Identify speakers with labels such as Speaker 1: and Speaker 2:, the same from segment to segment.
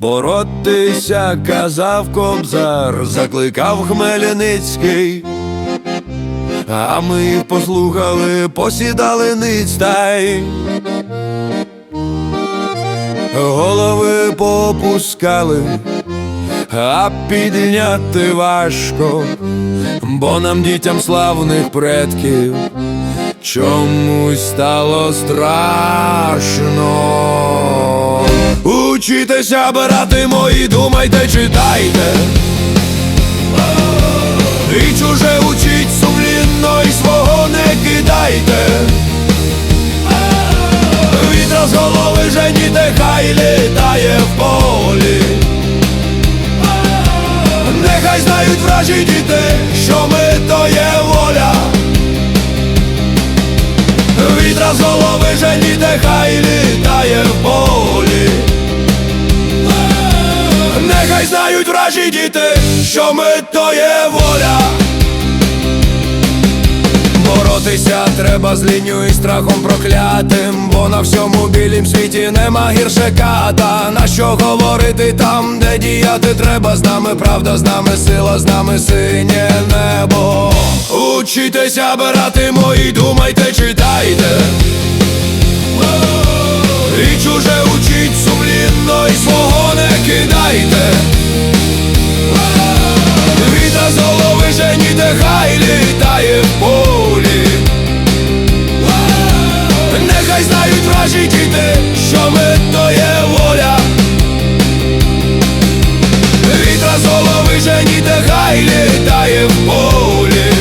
Speaker 1: Боротися, казав кобзар, закликав Хмельницький. А ми послухали, посідали ниць та й Голови попускали, а підняти важко, бо нам дітям славних предків чомусь стало страшно. Учітеся, брати мої, думайте, читайте. І чуже учіть сумлінно, і свого не кидайте. Вітра з голови женіте, хай літає в полі. Нехай знають вражі діти, що ми то є воля. Вітра з голови женіте, хай літає в полі. Знають вражі діти, що ми то є воля. Боротися треба з лінню і страхом проклятим, бо на всьому білім світі нема гірше ката. На що говорити там, де діяти треба з нами, правда, з нами сила, з нами синє небо. Учітеся, брати мої, думайте, читайте. І чуже учіть сумлінно, і свого не кидайте. Голови женіте, хай літає в полі. Нехай знають вражі діти, що ми то є воля. Вітра з голови женіте, хай літає в полі.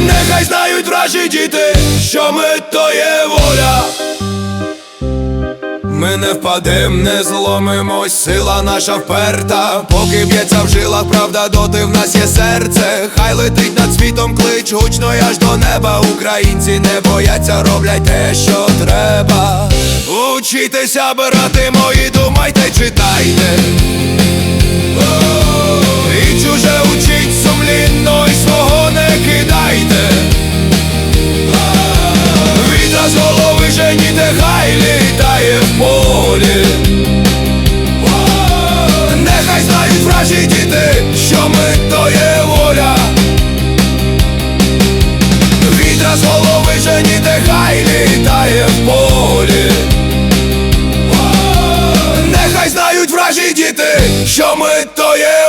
Speaker 1: Нехай знають вражі діти, що ми то є воля. Ми не впадем, не зломимось, сила наша вперта, поки б'ється в жилах, правда, доти в нас є серце. Хай летить над світом клич, гучно аж до неба. Українці не бояться, роблять те, що треба. Учітеся, брати мої, думайте, читайте. що ми то є воля, вітра з голови же ніде хай літає в полі. Нехай знають вражі діти, що ми то є.